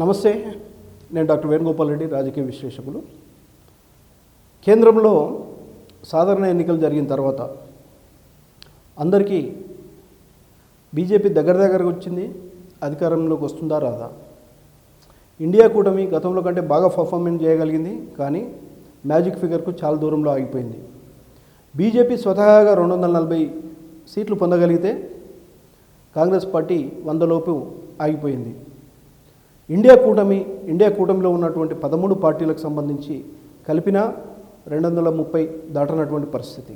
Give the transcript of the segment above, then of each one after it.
నమస్తే నేను డాక్టర్ వేణుగోపాల్ రెడ్డి రాజకీయ విశ్లేషకులు. కేంద్రంలో సాధారణ ఎన్నికలు జరిగిన తర్వాత అందరికీ బీజేపీ దగ్గర దగ్గరకు వచ్చింది అధికారంలోకి వస్తుందా రాదా? ఇండియా కూటమి గతంలో కంటే బాగా పర్ఫార్మెన్స్ చేయగలిగింది కానీ మ్యాజిక్ ఫిగర్కు చాలా దూరంలో ఆగిపోయింది. బీజేపీ స్వతహాగా రెండు వందల నలభై సీట్లు పొందగలిగితే కాంగ్రెస్ పార్టీ వందలోపు ఆగిపోయింది. ఇండియా కూటమి ఇండియా కూటమిలో ఉన్నటువంటి పదమూడు పార్టీలకు సంబంధించి కలిపిన రెండు వందల ముప్పై దాటనటువంటి పరిస్థితి.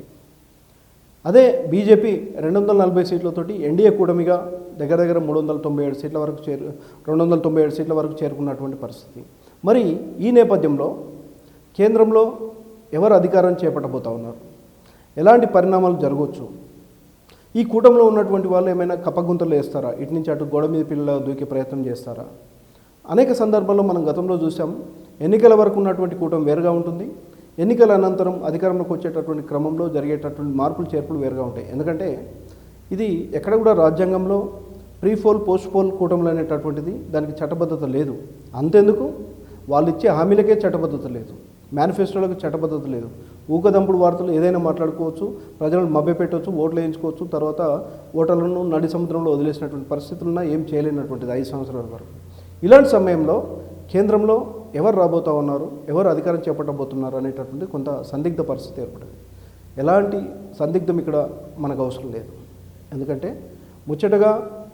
అదే బీజేపీ రెండు వందల నలభై సీట్లతోటి ఎన్డీఏ కూటమిగా దగ్గర దగ్గర మూడు వందల తొంభై ఏడు సీట్ల వరకు చేరు రెండు వందల తొంభై ఏడు సీట్ల వరకు చేరుకున్నటువంటి పరిస్థితి. మరి ఈ నేపథ్యంలో కేంద్రంలో ఎవరు అధికారం చేపట్టబోతా ఉన్నారు? ఎలాంటి పరిణామాలు జరగవచ్చు? ఈ కూటమిలో ఉన్నటువంటి వాళ్ళు ఏమైనా కప్పగుంతలు వేస్తారా? ఇటు నుంచి అటు గోడ మీద పిల్లలు దూకే ప్రయత్నం చేస్తారా? అనేక సందర్భాల్లో మనం గతంలో చూసాం ఎన్నికల వరకు ఉన్నటువంటి కూటమి వేరుగా ఉంటుంది. ఎన్నికల అనంతరం అధికారంలోకి వచ్చేటటువంటి క్రమంలో జరిగేటటువంటి మార్పులు చేర్పులు వేరుగా ఉంటాయి. ఎందుకంటే ఇది ఎక్కడ కూడా రాజ్యాంగంలో ప్రీ పోల్ పోస్ట్ పోల్ కూటములు అనేటటువంటిది దానికి చట్టబద్ధత లేదు. అంతెందుకు? వాళ్ళు ఇచ్చే హామీలకే చట్టబద్ధత లేదు. మేనిఫెస్టోలకు చట్టబద్ధత లేదు. ఊకదంపుడు వార్తలు ఏదైనా మాట్లాడుకోవచ్చు ప్రజలను మభ్యపెట్టవచ్చు ఓట్లు వేయించుకోవచ్చు తర్వాత ఓటర్లను నడి సముద్రంలో వదిలేసినటువంటి పరిస్థితులున్నా ఏం చేయలేనటువంటిది ఐదు సంవత్సరాల వరకు. ఇలాంటి సమయంలో కేంద్రంలో ఎవరు రాబోతా ఉన్నారు ఎవరు అధికారం చేపట్టబోతున్నారు అనేటటువంటి కొంత సందిగ్ధ పరిస్థితి ఏర్పడింది. ఎలాంటి సందిగ్ధం ఇక్కడ మనకు అవసరం లేదు. ఎందుకంటే ముచ్చటగా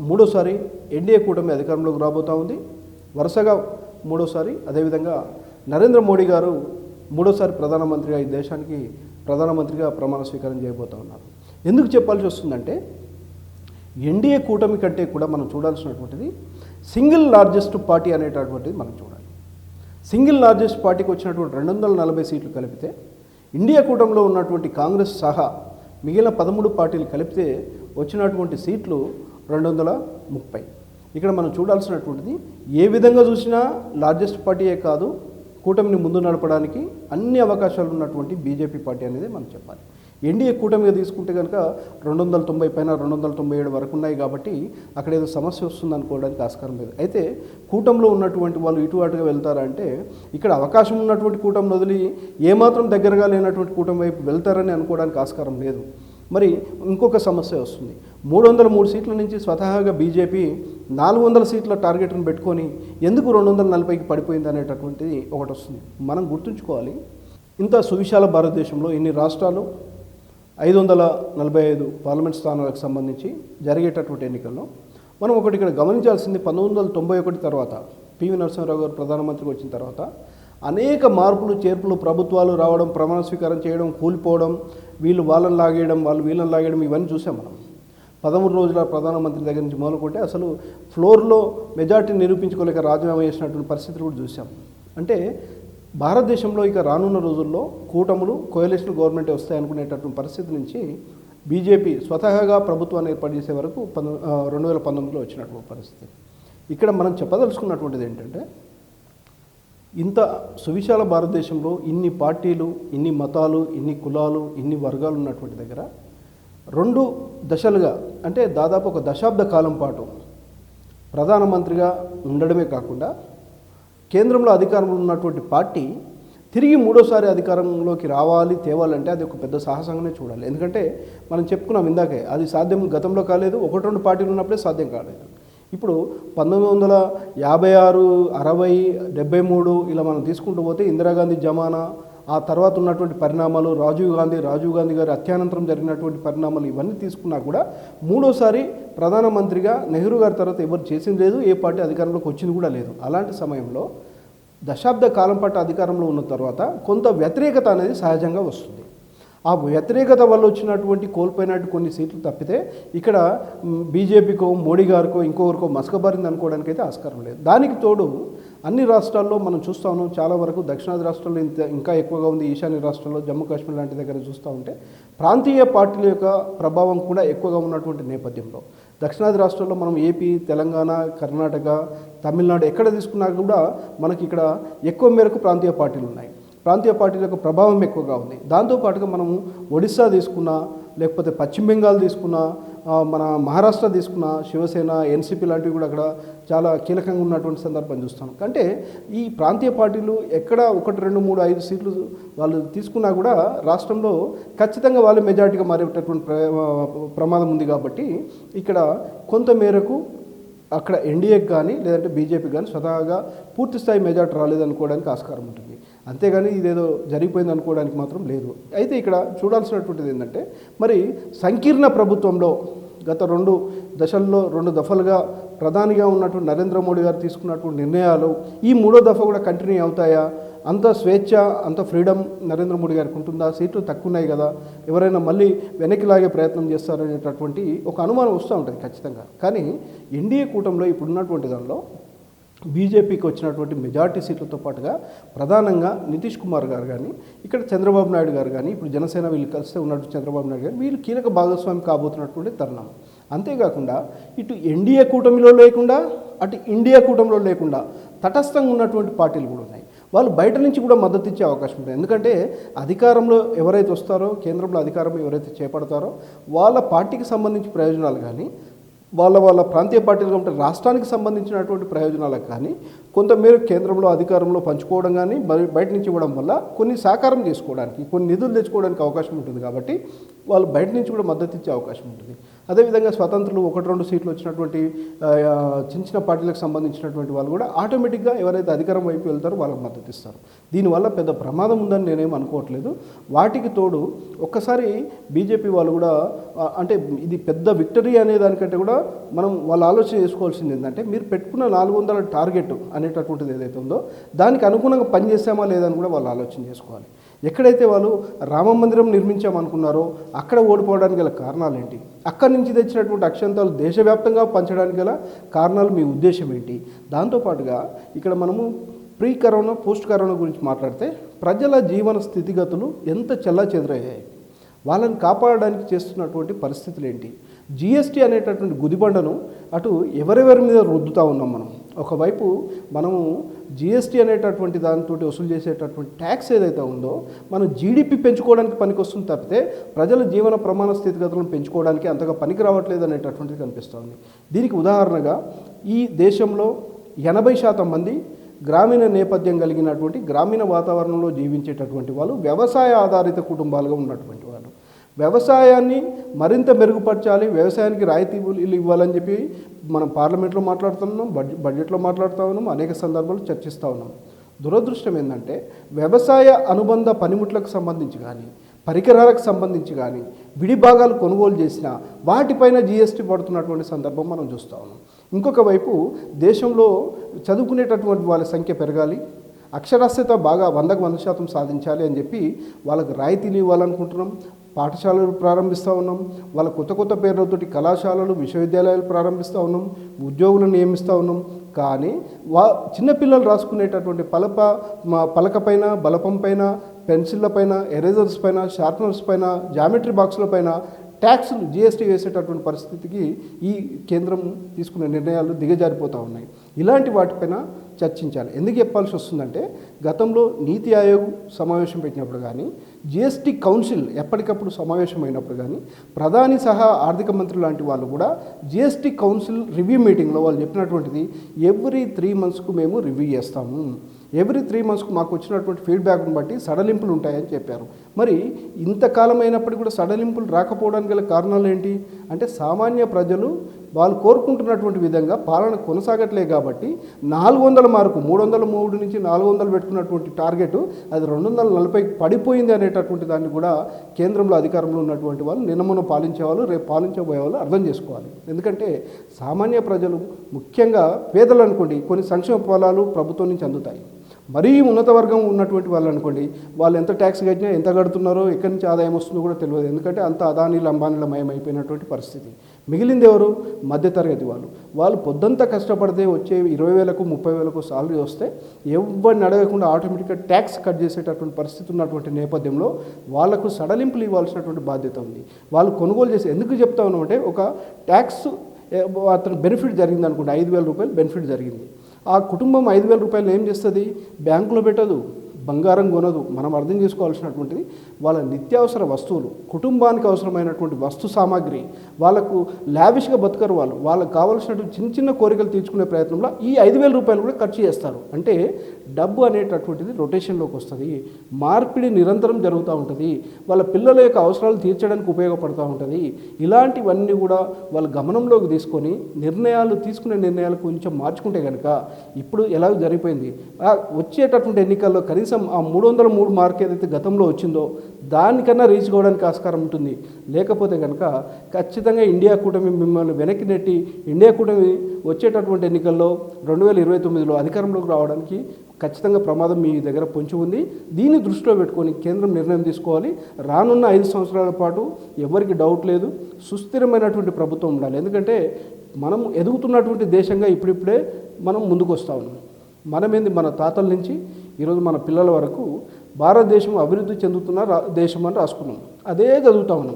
మూడోసారి ఎన్డీఏ కూటమి అధికారంలోకి రాబోతా ఉంది. వరుసగా మూడోసారి అదేవిధంగా నరేంద్ర మోడీ గారు మూడోసారి ప్రధానమంత్రిగా ఈ దేశానికి ప్రధానమంత్రిగా ప్రమాణ స్వీకారం చేయబోతా ఉన్నారు. ఎందుకు చెప్పాల్సి వస్తుందంటే ఎన్డీఏ కూటమి కంటే కూడా మనం చూడాల్సినటువంటిది సింగిల్ లార్జెస్ట్ పార్టీ అనేటటువంటిది మనం చూడాలి. సింగిల్ లార్జెస్ట్ పార్టీకి వచ్చినటువంటి రెండు వందల నలభై సీట్లు కలిపితే ఇండియా కూటమిలో ఉన్నటువంటి కాంగ్రెస్ సహా మిగిలిన పదమూడు పార్టీలు కలిపితే వచ్చినటువంటి సీట్లు రెండు వందల ముప్పై. ఇక్కడ మనం చూడాల్సినటువంటిది ఏ విధంగా చూసినా లార్జెస్ట్ పార్టీయే కాదు కూటమిని ముందు నడపడానికి అన్ని అవకాశాలు ఉన్నటువంటి బీజేపీ పార్టీ అనేది మనం చెప్పాలి. ఎన్డీఏ కూటమిగా తీసుకుంటే కనుక రెండు వందల తొంభై పైన రెండు వందల తొంభై ఏడు వరకు ఉన్నాయి కాబట్టి అక్కడ ఏదో సమస్య వస్తుంది అనుకోవడానికి ఆస్కారం లేదు. అయితే కూటంలో ఉన్నటువంటి వాళ్ళు ఇటు అటుగా వెళ్తారా అంటే ఇక్కడ అవకాశం ఉన్నటువంటి కూటమిని వదిలి ఏమాత్రం దగ్గరగా లేనటువంటి కూటమి వైపు వెళ్తారని అనుకోవడానికి ఆస్కారం లేదు. మరి ఇంకొక సమస్య వస్తుంది. మూడు వందల మూడు సీట్ల నుంచి స్వతహాగా బీజేపీ నాలుగు వందల సీట్ల టార్గెట్ను పెట్టుకొని ఎందుకు రెండు వందల నలభైకి పడిపోయింది అనేటటువంటిది ఒకటి వస్తుంది. మనం గుర్తుంచుకోవాలి ఇంత సువిశాల భారతదేశంలో ఇన్ని రాష్ట్రాలు ఐదు వందల నలభై ఐదు పార్లమెంట్ స్థానాలకు సంబంధించి జరిగేటటువంటి ఎన్నికల్లో మనం ఒకటి ఇక్కడ గమనించాల్సింది పంతొమ్మిది వందల తొంభై ఒకటి తర్వాత పివి నరసింహారావు గారు ప్రధానమంత్రికి వచ్చిన తర్వాత అనేక మార్పులు చేర్పులు ప్రభుత్వాలు రావడం ప్రమాణ స్వీకారం చేయడం కూలిపోవడం వీళ్ళు వాళ్ళని లాగేయడం వాళ్ళు వీళ్ళని లాగేయడం ఇవన్నీ చూసాం మనం. పదమూడు రోజుల ప్రధానమంత్రి దగ్గర నుంచి మొదలుకుంటే అసలు ఫ్లోర్లో మెజార్టీని నిరూపించుకోలేక రాజీనామా చేసినటువంటి పరిస్థితులు కూడా చూసాం. అంటే భారతదేశంలో ఇక రానున్న రోజుల్లో కూటములు కోయలేషన్ గవర్నమెంట్ వస్తాయనుకునేటటువంటి పరిస్థితి నుంచి బీజేపీ స్వతహాగా ప్రభుత్వాన్ని ఏర్పాటు చేసే వరకు పంద రెండు వేల పంతొమ్మిదిలో వచ్చినటువంటి పరిస్థితి. ఇక్కడ మనం చెప్పదలుచుకున్నటువంటిది ఏంటంటే ఇంత సువిశాల భారతదేశంలో ఇన్ని పార్టీలు ఇన్ని మతాలు ఇన్ని కులాలు ఇన్ని వర్గాలు ఉన్నటువంటి దగ్గర రెండు దశలుగా అంటే దాదాపు ఒక దశాబ్ద కాలం పాటు ప్రధానమంత్రిగా ఉండడమే కాకుండా కేంద్రంలో అధికారంలో ఉన్నటువంటి పార్టీ తిరిగి మూడోసారి అధికారంలోకి రావాలి తేవాలంటే అది ఒక పెద్ద సాహసంగానే చూడాలి. ఎందుకంటే మనం చెప్పుకున్నాం ఇందాకే అది సాధ్యం గతంలో కాలేదు ఒకటి రెండు పార్టీలు ఉన్నప్పుడే సాధ్యం కాలేదు. ఇప్పుడు పంతొమ్మిది వందల యాభై ఆరు అరవై డెబ్బై మూడు ఇలా మనం తీసుకుంటూ పోతే ఇందిరాగాంధీ జమానా ఆ తర్వాత ఉన్నటువంటి పరిణామాలు రాజీవ్ గాంధీ రాజీవ్ గాంధీ గారి అత్యానంతరం జరిగినటువంటి పరిణామాలు ఇవన్నీ తీసుకున్నా కూడా మూడోసారి ప్రధానమంత్రిగా నెహ్రూ గారి తర్వాత ఎవరు చేసింది లేదు ఏ పార్టీ అధికారంలోకి వచ్చింది కూడా లేదు. అలాంటి సమయంలో దశాబ్ద కాలం పాటు అధికారంలో ఉన్న తర్వాత కొంత వ్యతిరేకత అనేది సహజంగా వస్తుంది. ఆ వ్యతిరేకత వల్ల వచ్చినటువంటి కోల్పోయినట్టు కొన్ని సీట్లు తప్పితే ఇక్కడ బీజేపీకో మోడీ గారికో ఇంకొకరికో మసకబారింది అనుకోవడానికి అయితే ఆస్కారం లేదు. దానికి తోడు అన్ని రాష్ట్రాల్లో మనం చూస్తాము చాలా వరకు దక్షిణాది రాష్ట్రాల్లో ఇంత ఇంకా ఎక్కువగా ఉంది. ఈశాన్య రాష్ట్రాల్లో జమ్మూ కాశ్మీర్ లాంటి దగ్గర చూస్తూ ఉంటే ప్రాంతీయ పార్టీల యొక్క ప్రభావం కూడా ఎక్కువగా ఉన్నటువంటి నేపథ్యంలో. దక్షిణాది రాష్ట్రాల్లో మనం ఏపీ తెలంగాణ కర్ణాటక తమిళనాడు ఎక్కడ తీసుకున్నా కూడా మనకి ఇక్కడ ఎక్కువ మేరకు ప్రాంతీయ పార్టీలు ఉన్నాయి. ప్రాంతీయ పార్టీల యొక్క ప్రభావం ఎక్కువగా ఉంది. దాంతోపాటుగా మనము ఒడిస్సా తీసుకున్నా లేకపోతే పశ్చిమ బెంగాల్ తీసుకున్నా మన మహారాష్ట్ర తీసుకున్న శివసేన ఎన్సీపీ లాంటివి కూడా అక్కడ చాలా కీలకంగా ఉన్నటువంటి సందర్భం చూస్తాం అంటే ఈ ప్రాంతీయ పార్టీలు ఎక్కడ ఒకటి రెండు మూడు ఐదు సీట్లు వాళ్ళు తీసుకున్నా కూడా రాష్ట్రంలో ఖచ్చితంగా వాళ్ళు మెజారిటీగా మారేటటువంటి ప్రమాదం ఉంది కాబట్టి ఇక్కడ కొంత మేరకు అక్కడ ఎన్డీఏకి కానీ లేదంటే బీజేపీ కానీ స్వతహాగా పూర్తి స్థాయి మెజార్టీ రాలేదనుకోవడానికి ఆస్కారం ఉంటుంది. అంతేగాని ఇదేదో జరిగిపోయింది అనుకోవడానికి మాత్రం లేదు. అయితే ఇక్కడ చూడాల్సినటువంటిది ఏంటంటే మరి సంకీర్ణ ప్రభుత్వంలో గత రెండు దశల్లో రెండు దఫలుగా ప్రధానిగా ఉన్నటువంటి నరేంద్ర మోడీ గారు తీసుకున్నటువంటి నిర్ణయాలు ఈ మూడో దఫ కూడా కంటిన్యూ అవుతాయా? అంత స్వేచ్ఛ అంత ఫ్రీడమ్ నరేంద్ర మోడీ గారికి ఉంటుందా? సీట్లు తక్కువ ఉన్నాయి కదా ఎవరైనా మళ్ళీ వెనక్కి లాగే ప్రయత్నం చేస్తారనేటటువంటి ఒక అనుమానం వస్తూ ఉంటుంది ఖచ్చితంగా. కానీ ఎన్డీఏ కూటమిలో ఇప్పుడున్నటువంటి దానిలో బీజేపీకి వచ్చినటువంటి మెజార్టీ సీట్లతో పాటుగా ప్రధానంగా నితీష్ కుమార్ గారు కానీ ఇక్కడ చంద్రబాబు నాయుడు గారు కానీ ఇప్పుడు జనసేన వీళ్ళు కలిస్తే ఉన్నట్టు చంద్రబాబు నాయుడు గారు వీళ్ళు కీలక భాగస్వామి కాబోతున్నటువంటి తరుణం. అంతేకాకుండా ఇటు ఎన్డీఏ కూటమిలో లేకుండా అటు ఇండియా కూటమిలో లేకుండా తటస్థంగా ఉన్నటువంటి పార్టీలు కూడా ఉన్నాయి. వాళ్ళు బయట నుంచి కూడా మద్దతు ఇచ్చే అవకాశం ఉంటుంది ఎందుకంటే అధికారంలో ఎవరైతే వస్తారో కేంద్రంలో అధికారం ఎవరైతే చేపడతారో వాళ్ళ పార్టీకి సంబంధించి ప్రయోజనాలు కానీ వాళ్ళ వాళ్ళ ప్రాంతీయ పార్టీలుగా ఉంటే రాష్ట్రానికి సంబంధించినటువంటి ప్రయోజనాలకు కానీ కొంతమేర కేంద్రంలో అధికారంలో పంచుకోవడం కానీ మరి బయట నుంచి ఇవ్వడం వల్ల కొన్ని సాకారం చేసుకోవడానికి కొన్ని నిధులు తెచ్చుకోవడానికి అవకాశం ఉంటుంది కాబట్టి వాళ్ళు బయట నుంచి కూడా మద్దతు ఇచ్చే అవకాశం ఉంటుంది. అదేవిధంగా స్వతంత్రులు ఒకటి రెండు సీట్లు వచ్చినటువంటి చిన్న చిన్న పార్టీలకు సంబంధించినటువంటి వాళ్ళు కూడా ఆటోమేటిక్గా ఎవరైతే అధికారం వైపు వెళ్తారో వాళ్ళకి మద్దతు ఇస్తారు. దీనివల్ల పెద్ద ప్రమాదం ఉందని నేనేం అనుకోవట్లేదు. వాటికి తోడు ఒక్కసారి బీజేపీ వాళ్ళు కూడా అంటే ఇది పెద్ద విక్టరీ అనే దానికంటే కూడా మనం వాళ్ళు ఆలోచన చేసుకోవాల్సింది ఏంటంటే మీరు పెట్టుకున్న నాలుగు వందల టార్గెట్ అనేటటువంటిది ఏదైతే ఉందో దానికి అనుగుణంగా పనిచేసామా లేదని కూడా వాళ్ళు ఆలోచన చేసుకోవాలి. ఎక్కడైతే వాళ్ళు రామ మందిరం నిర్మించామనుకున్నారో అక్కడ ఓడిపోవడానికి గల కారణాలు ఏంటి అక్కడి నుంచి తెచ్చినటువంటి అక్షంతాలు దేశవ్యాప్తంగా పంచడానికి గల కారణాలు మీ ఉద్దేశం ఏంటి? దాంతోపాటుగా ఇక్కడ మనము ప్రీ కరోనా పోస్ట్ కరోనా గురించి మాట్లాడితే ప్రజల జీవన స్థితిగతులు ఎంత చెల్లా వాళ్ళని కాపాడడానికి చేస్తున్నటువంటి పరిస్థితులు ఏంటి? జిఎస్టీ అనేటటువంటి గుదిబండను అటు ఎవరెవరి మీద రుద్దుతూ ఉన్నాం మనం? ఒకవైపు మనము జిఎస్టీ అనేటటువంటి దానితో వసూలు చేసేటటువంటి ట్యాక్స్ ఏదైతే ఉందో మనం జీడిపి పెంచుకోవడానికి పనికొస్తుంది తప్పితే ప్రజల జీవన ప్రమాణ స్థితిగతులను పెంచుకోవడానికి అంతగా పనికి రావట్లేదు అనేటటువంటిది కనిపిస్తోంది. దీనికి ఉదాహరణగా ఈ దేశంలో ఎనభై శాతం మంది గ్రామీణ నేపథ్యం కలిగినటువంటి గ్రామీణ వాతావరణంలో జీవించేటటువంటి వాళ్ళు వ్యవసాయ ఆధారిత కుటుంబాలుగా ఉన్నటువంటి వాళ్ళు. వ్యవసాయాన్ని మరింత మెరుగుపరచాలి వ్యవసాయానికి రాయితీలు ఇవ్వాలని చెప్పి మనం పార్లమెంట్లో మాట్లాడుతున్నాం బడ్జెట్ బడ్జెట్లో మాట్లాడుతూ ఉన్నాం అనేక సందర్భాలు చర్చిస్తూ ఉన్నాం. దురదృష్టం ఏంటంటే వ్యవసాయ అనుబంధ పనిముట్లకు సంబంధించి కానీ పరికరాలకు సంబంధించి కానీ విడి భాగాలు కొనుగోలు చేసిన వాటిపైన జీఎస్టీ పడుతున్నటువంటి సందర్భం మనం చూస్తూ ఉన్నాం. ఇంకొక వైపు దేశంలో చదువుకునేటటువంటి వాళ్ళ సంఖ్య పెరగాలి అక్షరాస్యత బాగా వందకు వంద శాతం సాధించాలి అని చెప్పి వాళ్ళకి రాయితీలు ఇవ్వాలనుకుంటున్నాం పాఠశాలలు ప్రారంభిస్తూ ఉన్నాం. వాళ్ళ కొత్త కొత్త పేర్లతోటి కళాశాలలు విశ్వవిద్యాలయాలు ప్రారంభిస్తూ ఉన్నాం. ఉద్యోగులను నియమిస్తూ ఉన్నాం. కానీ వా చిన్నపిల్లలు రాసుకునేటటువంటి పలప మా పలక పైన బలపం పైన పెన్సిళ్ళ పైన ఎరేజర్స్ పైన షార్ప్నర్స్ పైన జామెట్రీ బాక్సుల పైన ట్యాక్స్లు జిఎస్టీ వేసేటటువంటి పరిస్థితికి ఈ కేంద్రం తీసుకునే నిర్ణయాలు దిగజారిపోతూ ఉన్నాయి. ఇలాంటి వాటిపైన చర్చించాలి. ఎందుకు చెప్పాల్సి వస్తుందంటే గతంలో నీతి ఆయోగ్ సమావేశం పెట్టినప్పుడు కానీ జిఎస్టీ కౌన్సిల్ ఎప్పటికప్పుడు సమావేశం అయినప్పుడు కానీ ప్రధాని సహా ఆర్థిక మంత్రి లాంటి వాళ్ళు కూడా జిఎస్టీ కౌన్సిల్ రివ్యూ మీటింగ్లో వాళ్ళు చెప్పినటువంటిది ఎవ్రీ త్రీ మంత్స్కు మేము రివ్యూ చేస్తాము. ఎవ్రీ త్రీ మంత్స్కు మాకు వచ్చినటువంటి ఫీడ్బ్యాక్ను బట్టి సడలింపులు ఉంటాయని చెప్పారు. మరి ఇంతకాలం అయినప్పటికీ కూడా సడలింపులు రాకపోవడానికి గల కారణాలు ఏంటి? అంటే సామాన్య ప్రజలు వాళ్ళు కోరుకుంటున్నటువంటి విధంగా పాలన కొనసాగట్లే కాబట్టి నాలుగు వందల మార్కు మూడు వందల మూడు నుంచి నాలుగు వందలు పెట్టుకున్నటువంటి టార్గెట్ అది రెండు వందల నలభైకి పడిపోయింది అనేటటువంటి దాన్ని కూడా కేంద్రంలో అధికారంలో ఉన్నటువంటి వాళ్ళు నిన్నమున పాలించేవాళ్ళు పాలించే వాళ్ళు రేపు పాలించబోయే వాళ్ళు అర్థం చేసుకోవాలి. ఎందుకంటే సామాన్య ప్రజలు ముఖ్యంగా పేదలు అనుకోండి కొన్ని సంక్షేమ ఫలాలు ప్రభుత్వం నుంచి అందుతాయి. మరీ ఉన్నత వర్గం ఉన్నటువంటి వాళ్ళు అనుకోండి వాళ్ళు ఎంత ట్యాక్స్ కట్టినా ఎంత కడుతున్నారో ఎక్కడి నుంచి ఆదాయం వస్తుందో కూడా తెలియదు. ఎందుకంటే అంత అదానీలు అంబానీల మయమైపోయినటువంటి పరిస్థితి. మిగిలింది ఎవరు? మధ్యతరగతి వాళ్ళు. వాళ్ళు పొద్దంతా కష్టపడితే వచ్చే ఇరవై వేలకు ముప్పై వేలకు సాలరీ వస్తే ఎవరిని అడగకుండా ఆటోమేటిక్గా ట్యాక్స్ కట్ చేసేటటువంటి పరిస్థితి ఉన్నటువంటి నేపథ్యంలో వాళ్ళకు సడలింపులు ఇవ్వాల్సినటువంటి బాధ్యత ఉంది. వాళ్ళు కొనుగోలు చేసి ఎందుకు చెప్తా ఉన్నామంటే ఒక ట్యాక్స్ అతను బెనిఫిట్ జరిగింది అనుకుంటే ఐదు వేల రూపాయలు బెనిఫిట్ జరిగింది. ఆ కుటుంబం ఐదు వేల రూపాయలు ఏం చేస్తుంది? బ్యాంకులో పెట్టదు. బంగారం కొనదు. మనం అర్థం చేసుకోవాల్సినటువంటిది వాళ్ళ నిత్యావసర వస్తువులు కుటుంబానికి అవసరమైనటువంటి వస్తు సామాగ్రి వాళ్ళకు లావిష్గా బతకరు వాళ్ళు. వాళ్ళకు కావాల్సినటువంటి చిన్న చిన్న కోరికలు తీర్చుకునే ప్రయత్నంలో ఈ ఐదు వేల రూపాయలు కూడా ఖర్చు చేస్తారు. అంటే డబ్బు అనేటటువంటిది రొటేషన్లోకి వస్తుంది. మార్పిడి నిరంతరం జరుగుతూ ఉంటుంది. వాళ్ళ పిల్లల యొక్క అవసరాలు తీర్చడానికి ఉపయోగపడుతూ ఉంటుంది. ఇలాంటివన్నీ కూడా వాళ్ళ గమనంలోకి తీసుకొని నిర్ణయాలు తీసుకునే నిర్ణయాలు కొంచెం మార్చుకుంటే కనుక ఇప్పుడు ఎలా జరిగిపోయింది? వచ్చేటటువంటి ఎన్నికల్లో కనీసం ఆ మూడు వందల మూడు మార్క్ ఏదైతే గతంలో వచ్చిందో దానికన్నా రీచ్ కావడానికి ఆస్కారం ఉంటుంది. లేకపోతే కనుక ఖచ్చితంగా ఇండియా కూటమి మిమ్మల్ని వెనక్కి నెట్టి ఇండియా కూటమి వచ్చేటటువంటి ఎన్నికల్లో రెండు వేల ఇరవై తొమ్మిదిలో అధికారంలోకి రావడానికి ఖచ్చితంగా ప్రమాదం మీ దగ్గర పొంచి ఉంది. దీన్ని దృష్టిలో పెట్టుకొని కేంద్రం నిర్ణయం తీసుకోవాలి. రానున్న ఐదు సంవత్సరాల పాటు ఎవరికి డౌట్ లేదు. సుస్థిరమైనటువంటి ప్రభుత్వం ఉండాలి. ఎందుకంటే మనం ఎదుగుతున్నటువంటి దేశంగా ఇప్పుడిప్పుడే మనం ముందుకు వస్తా ఉన్నాం. మనమేంది? మన తాతల నుంచి ఈరోజు మన పిల్లల వరకు భారతదేశం అభివృద్ధి చెందుతున్న రా- దేశం అని రాసుకున్నాం. అదే చదువుతా ఉన్నాం.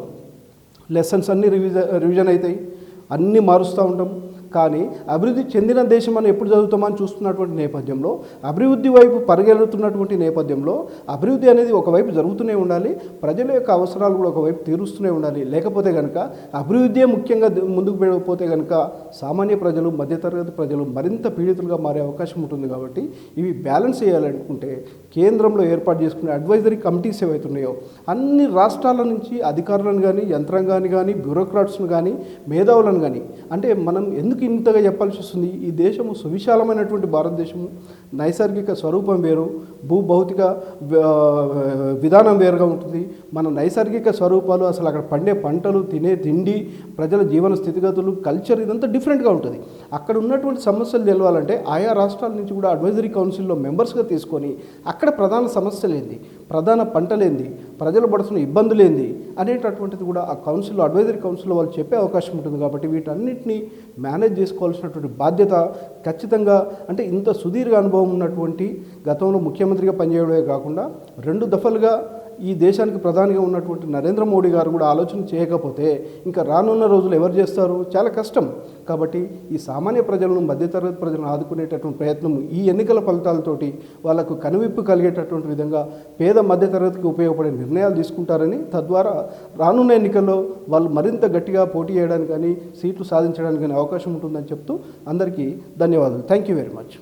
లెసన్స్ అన్నీ రివిజ రివిజన్ అవుతాయి. అన్నీ మారుస్తూ ఉంటాం. కానీ అభివృద్ధి చెందిన దేశం అని ఎప్పుడు చదువుతామని చూస్తున్నటువంటి నేపథ్యంలో అభివృద్ధి వైపు పరిగెడుతున్నటువంటి నేపథ్యంలో అభివృద్ధి అనేది ఒకవైపు జరుగుతూనే ఉండాలి ప్రజల యొక్క అవసరాలు కూడా ఒకవైపు తీరుస్తూనే ఉండాలి. లేకపోతే కనుక అభివృద్ధియే ముఖ్యంగా ముందుకు పోతే కనుక సామాన్య ప్రజలు మధ్యతరగతి ప్రజలు మరింత పీడితులుగా మారే అవకాశం ఉంటుంది కాబట్టి ఇవి బ్యాలెన్స్ చేయాలనుకుంటే కేంద్రంలో ఏర్పాటు చేసుకునే అడ్వైజరీ కమిటీస్ ఏవైతే ఉన్నాయో అన్ని రాష్ట్రాల నుంచి అధికారులను కానీ యంత్రాంగాన్ని కానీ బ్యూరోక్రాట్స్ను కానీ మేధావులను కానీ అంటే మనం ఎందుకు ఇంతగా చెప్పాల్సి వస్తుంది? ఈ దేశము సువిశాలమైనటువంటి భారతదేశము నైసర్గిక స్వరూపం వేరు భూభౌతిక విధానం వేరుగా ఉంటుంది. మన నైసర్గిక స్వరూపాలు అసలు అక్కడ పండే పంటలు తినే తిండి ప్రజల జీవన స్థితిగతులు కల్చర్ ఇదంతా డిఫరెంట్గా ఉంటుంది. అక్కడ ఉన్నటువంటి సమస్యలు తెలవాలంటే ఆయా రాష్ట్రాల నుంచి కూడా అడ్వైజరీ కౌన్సిల్లో మెంబర్స్గా తీసుకొని అక్కడ ప్రధాన సమస్యలు ఏంది ప్రధాన పంటలేంది ప్రజలు పడుతున్న ఇబ్బందులేంది అనేటటువంటిది కూడా ఆ కౌన్సిల్లో అడ్వైజరీ కౌన్సిల్లో వాళ్ళు చెప్పే అవకాశం ఉంటుంది కాబట్టి వీటన్నిటిని మేనేజ్ చేసుకోవాల్సినటువంటి బాధ్యత ఖచ్చితంగా అంటే ఇంత సుదీర్ఘ అనుభవం ఉన్నటువంటి గతంలో ముఖ్యమంత్రిగా పనిచేయడమే కాకుండా రెండు దఫలుగా ఈ దేశానికి ప్రధానిగా ఉన్నటువంటి నరేంద్ర మోడీ గారు కూడా ఆలోచన చేయకపోతే ఇంకా రానున్న రోజులు ఎవరు చేస్తారు? చాలా కష్టం. కాబట్టి ఈ సామాన్య ప్రజలను మధ్యతరగతి ప్రజలను ఆదుకునేటటువంటి ప్రయత్నం ఈ ఎన్నికల ఫలితాలతోటి వాళ్ళకు కనువిప్పు కలిగేటటువంటి విధంగా పేద మధ్యతరగతికి ఉపయోగపడే నిర్ణయాలు తీసుకుంటారని తద్వారా రానున్న ఎన్నికల్లో వాళ్ళు మరింత గట్టిగా పోటీ చేయడానికి కానీ సీట్లు సాధించడానికి కానీ అవకాశం ఉంటుందని చెప్తూ అందరికీ ధన్యవాదాలు. Thank you very much